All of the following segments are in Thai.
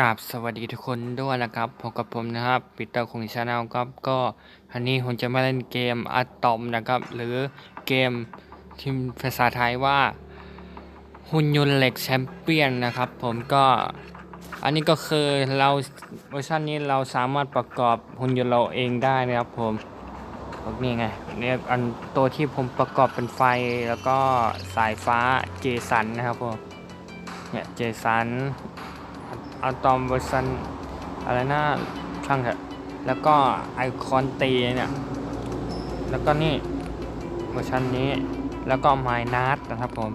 กราบสวัสดีทุกคนด้วยนะครับพบกับผมนะครับปีเตอร์คงชาแนลครับก็อันนี้ผมจะมาเล่นเกมอะตอมนะครับ หรือเกมที่ภาษาไทยว่า หุ่นยนต์เหล็กแชมเปี้ยนนะครับ ผมก็อันนี้ก็คือเราเวอร์ชันนี้เราสามารถประกอบหุ่นยนต์เราเองได้นะครับผมพวกนี้ไงเนี่ยอันตัวที่ผมประกอบเป็นไฟแล้วก็สายฟ้าเจสันนะครับผมเนี่ยเจสัน อะตอมเวอร์ชันอะไรนะช่างเถอะแล้วก็ไอคอนตีเนี่ยแล้วก็นี่เวอร์ชันนี้แล้วก็ไมนัสนะครับผม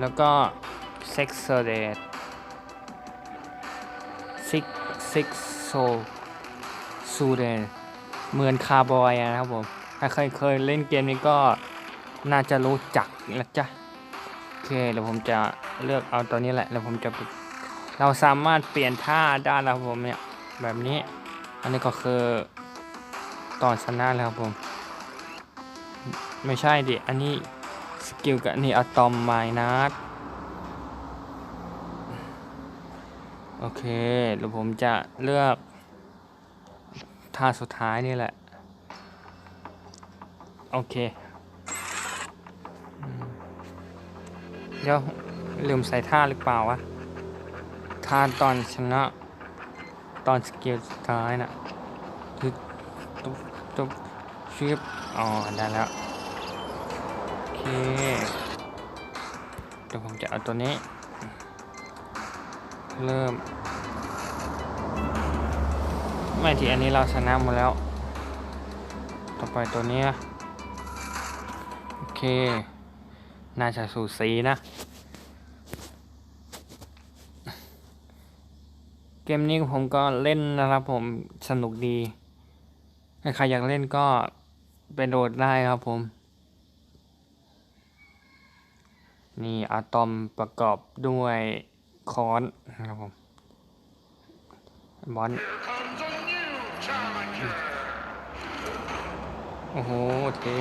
แล้วก็เซ็กเซเดตซิกซิกโซซูเดนเหมือนคาร์บอยนะครับผม ถ้าเคยเคยเล่นเกมนี้ก็น่าจะรู้จักแล้วจ้ะ เคเดี๋ยวผมจะเลือกเอาตัวนี้แหละแล้วผมจะเราสามารถเปลี่ยนท่าได้แล้วครับผมเนี่ยแบบนี้ อันนี้ก็คือตอนชนะแล้วครับผม ไม่ใช่ดิอันนี้สกิลกับนนี้อะตอมไมนัสโอเคเดี๋ยวผมจะเลือกท่าสุดท้ายนี่แหละ โอเค เดี๋ยวลืมใส่ท่าหรือเปล่าวะ ท่าตอนชนะ ตอนสกิลสุดท้ายน่ะคือตุ๊บตุ๊บชิบอ๋อ ได้แล้ว โอเคเดี๋ยวผมจะเอาตัวนี้ เริ่ม ไม่ทีอันนี้เราชนะหมดแล้ว ต่อไปตัวนี้ โอเค น่าจะสูสีนะ เกมนี้ผมก็เล่นนะครับผมสนุกดีใครอยากเล่นก็ไปโหลดได้ครับผม นี่อะตอมประกอบด้วยคอนนะครับผมบอลโอ้โหเท่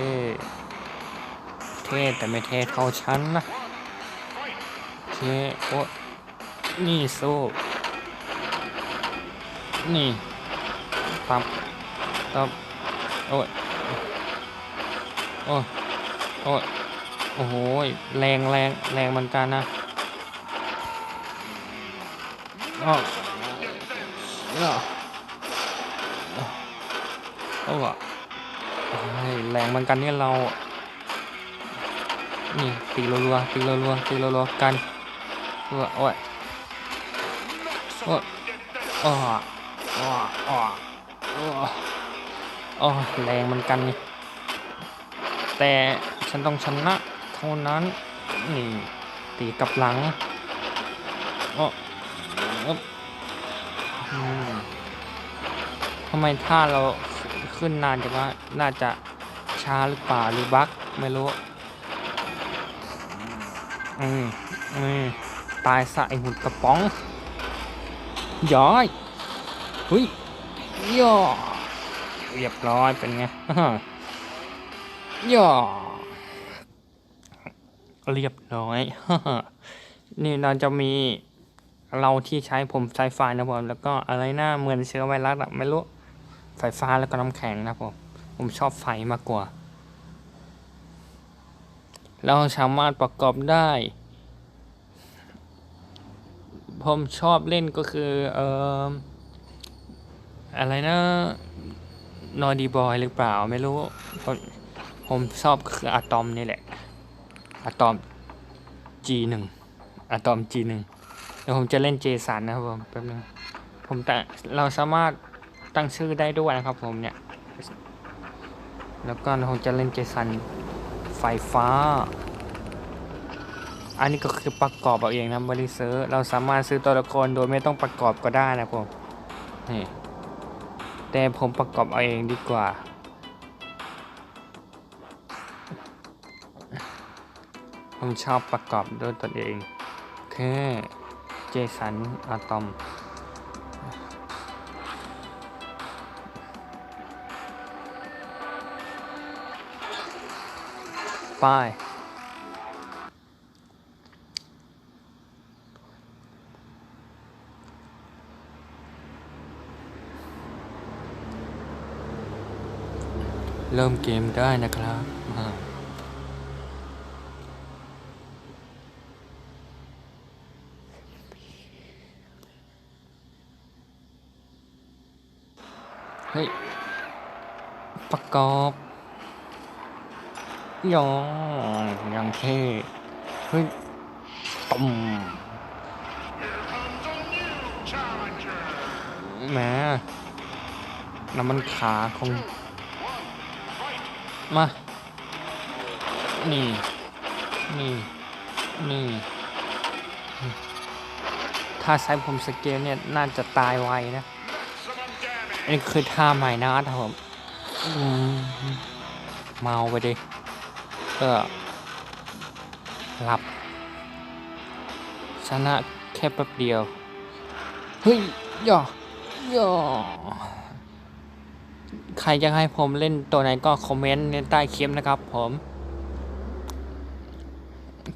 เท่แต่ไม่เท่เท่าฉันนะโอเคโอ้นี่สู้นี่ปั๊บตับโอ้ยโอ้ยโอ้ยโอ้โหแรงแรงแรงเหมือนกันนะอ้าวอ้โอ้โหโอ้ยแรงเหมือนกันเนี่ยเรา นี่ตีรัวๆตีรัวๆตีรัวๆกันรัวโอ้ยโอ้ยอ้ออ้ออ้ออออ้อแรงเหมันกันนี่แต่ฉันต้องชนะเท่านั้นนี่ตีกับหลังอ้ออ้บทำไมท่าเราขึ้นนานจังว่าน่าจะช้าหรือเปล่าหรือบั๊กไม่รู้ อืมอืมตายสะไอหุ่นกระป๋อง ย้อยเฮ้ยย่อเรียบร้อยเป็นไงย่อเรียบร้อยนี่เราจะมีเราที่ใช้ผมไฟฟ้านะผมแล้วก็อะไรหนะเหมือนเชื้อไวรัสอะไม่รู้ไฟฟ้าแล้วก็น้ำแข็งนะผมผมชอบไฟมากกว่า เราสามารถประกอบได้ ผมชอบเล่นก็คือเอ่ออะไรนะนอดีบอยหรือเปล่าไม่รู้ ผมผมชอบคืออะตอมนี่แหละอะตอม G1 อะตอม G1 เดี๋ยวผมจะเล่นเจสันนะครับผมแป๊บนึงผมแต่เราสามารถตั้งชื่อได้ด้วยนะครับผมเนี่ย แล้วก็ผมจะเล่นเจสัน ไฟฟ้า อันนี้ก็คือประกอบเอาเองนะไม่ได้ซื้อเราสามารถซื้อตัวละครโดยไม่ต้องประกอบก็ได้นะผมนี่แต่ผมประกอบเอาเองดีกว่า ผมชอบประกอบด้วยตนเองโอเคเจสันอะตอม ไปเริ่มเกมได้นะครับเฮ้ยประกอบ ยองยังเท่เฮ้ยตุ่มแหมน้ำมันขาคงมา นี่ นี่ นี่ ถ้าใช้ผมสเกลเนี่ย น่าจะตายไวนะอันนี้คือท่าใหม่นะครับผมเมาไปดิ เออหลับ ชนะแค่แป๊บเดียว เฮ้ยย่อย่อใครจะให้ผมเล่นตัวไหนก็คอมเมนต์ในใต้คลิปนะครับผม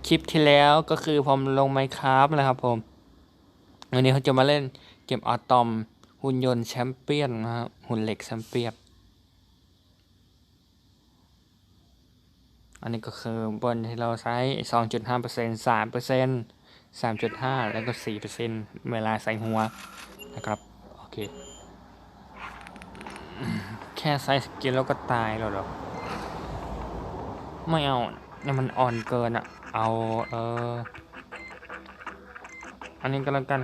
คลิปที่แล้วก็คือผมลงไมครับนะครับผม วันนี้เขาจะมาเล่นเกมอะตอม หุ่นยนต์แชมเปี้ยนนะครับหุ่นเหล็กแชมเปี้ยน อันนี้ก็คือบนที่เราใช้2.5% 3% 3.5แล้วก็4%เเวลาใส่หัวนะครับ โอเค แค่ใส่สกิลแล้วก็ตายแล้วหรอ ไม่เอาเนี่ยมันอ่อนเกินอะเอาเอออันนี้ก็แล้วกัน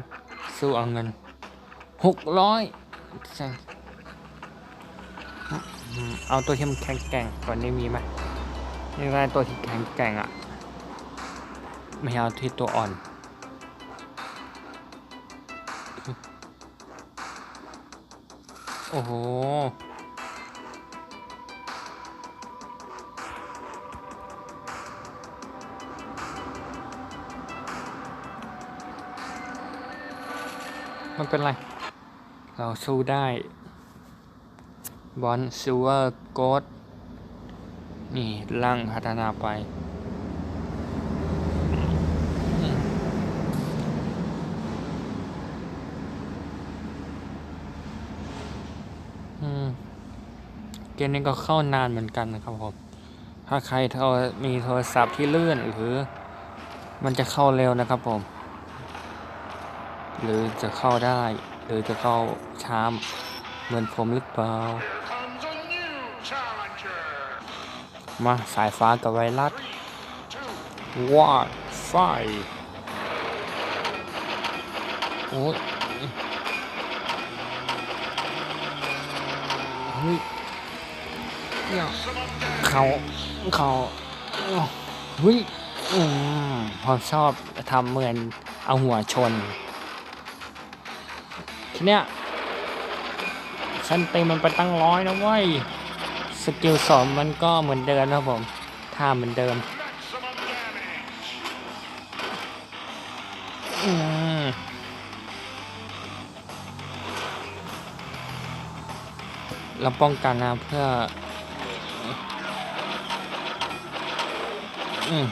สู้เอาเงินหกร้อยเอาตัวที่มันแข็งแกร่งก่อนนี้มีไหม นี่ได้ตัวที่แข็งแกร่งอะไม่เอาที่ตัวอ่อน โอ้โห มันเป็นไร เราสู้ได้ บอลซิลเวอร์โกด นี่ร่างพัฒนาไป เกมนี้ก็เข้านานเหมือนกันนะครับผม ถ้าใครโทรมีโทรศัพท์ที่เลื่อนหรือ มันจะเข้าเร็วนะครับผม หรือจะเข้าได้ หรือจะเข้าช้าเหมือนผมหรือเปล่า มาสายฟ้ากับไวรัส Two, วาไฟโอ้ยเฮ้ยเนี่ยเขาเขาเฮ้ยอืมผมชอบทำเหมือนเอาหัวชนทีเนี้ยฉันเต็มมันไปตั้งร้อยนะเว้ย สกิลสองมันก็เหมือนเดิมนะครับผมท่าเหมือนเดิมอืมเราป้องกันนะเพื่อ อืม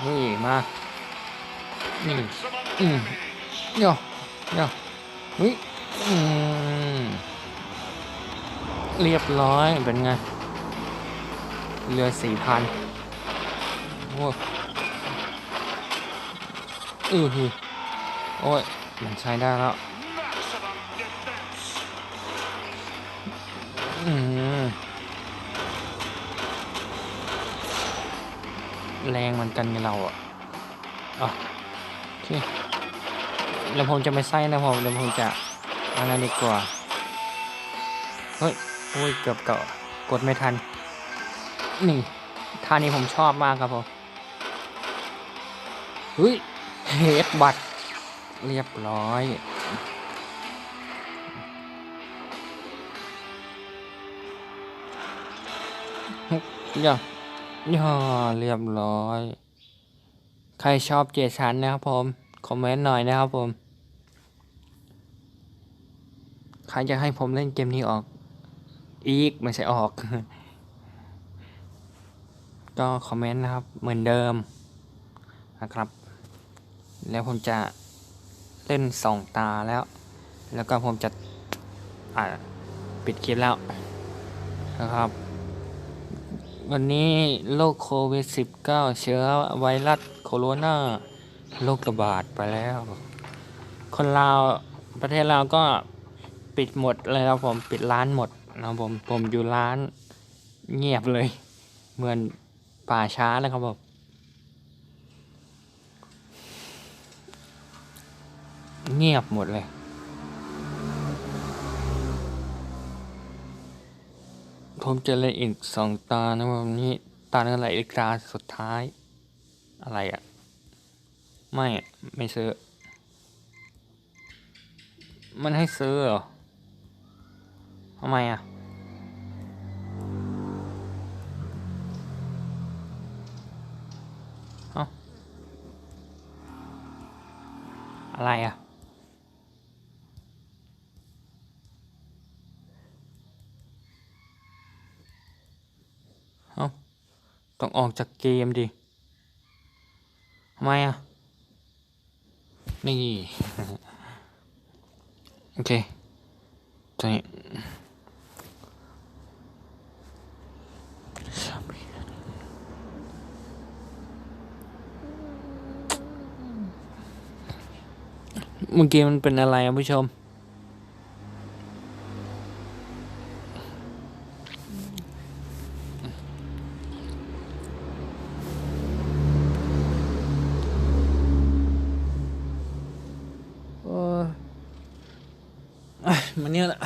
เฮ้ยมา นี่ อืมเดี๋ยวเดี๋ยวเฮ้ยอืม เรียบร้อยเป็นไง เรือสี่พันโอ้ยอือหือโอ้ย มันใช้ได้แล้ว อืมแรงเหมือนกันไงเราอะอะโอเคแล้วผมจะไม่ใส่นะผมเดี๋ยวผมจะอันนั้นดีกว่า เฮ้ย โอ้ยเกือบเกาะกดไม่ทัน นี่ท่านี้ผมชอบมากครับผมเฮ้ยเฮดบัตเรียบร้อย ย่าย่าเรียบร้อย ใครชอบเจชันนะครับผม คอมเมนต์หน่อยนะครับผม ใครจะให้ผมเล่นเกมนี้ออก อีกไม่ใช่ออก ก็คอมเมนต์นะครับ เหมือนเดิมนะครับ แล้วผมจะเล่นสองตาแล้ว แล้วก็ผมจะปิดคลิปแล้วนะครับ วันนี้โรคโควิด -19 เชื้อไวรัสโคโรนาโรคระบาดไปแล้ว คนลาว ประเทศลาวก็ปิดหมดเลยครับผม ปิดร้านหมด นะครับผมผมอยู่ร้านเงียบเลย เหมือนป่าช้าเลยครับผมเงียบหมดเลย ผมจะเล่นอีกสองตานะวันนี้ตาอะไรอีกตาสุดท้าย อะไรอะ่ะ ไม่ไม่ซื้อ มันให้ซื้อเหรอ ทำไมอะเอ้าอะไรอะ เอ้า ต้องออกจากเกมดิ ทำไมอะ นี่ โอเค ตัวนี้ เมื่อกี้มันเป็นอะไรอะผู้ชม โอ้ยมันเนี่ยแหละ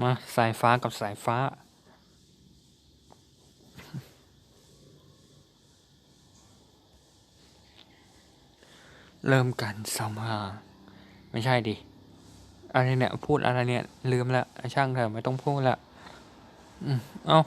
มาสายฟ้ากับสายฟ้า เริ่มกันสมหาไม่ใช่ดิอะไรเนี่ย พูดอะไรเนี่ย ลืมละช่างเถอะไม่ต้องพูดละอืมเอ้า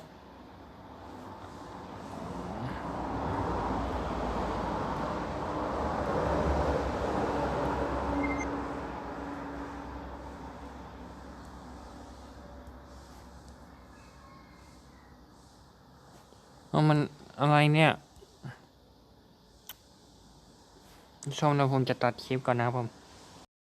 เอามันอะไรเนี่ยผู้ ชมเดี๋ยวผมจะตัดคลิปก่อนนะครับผม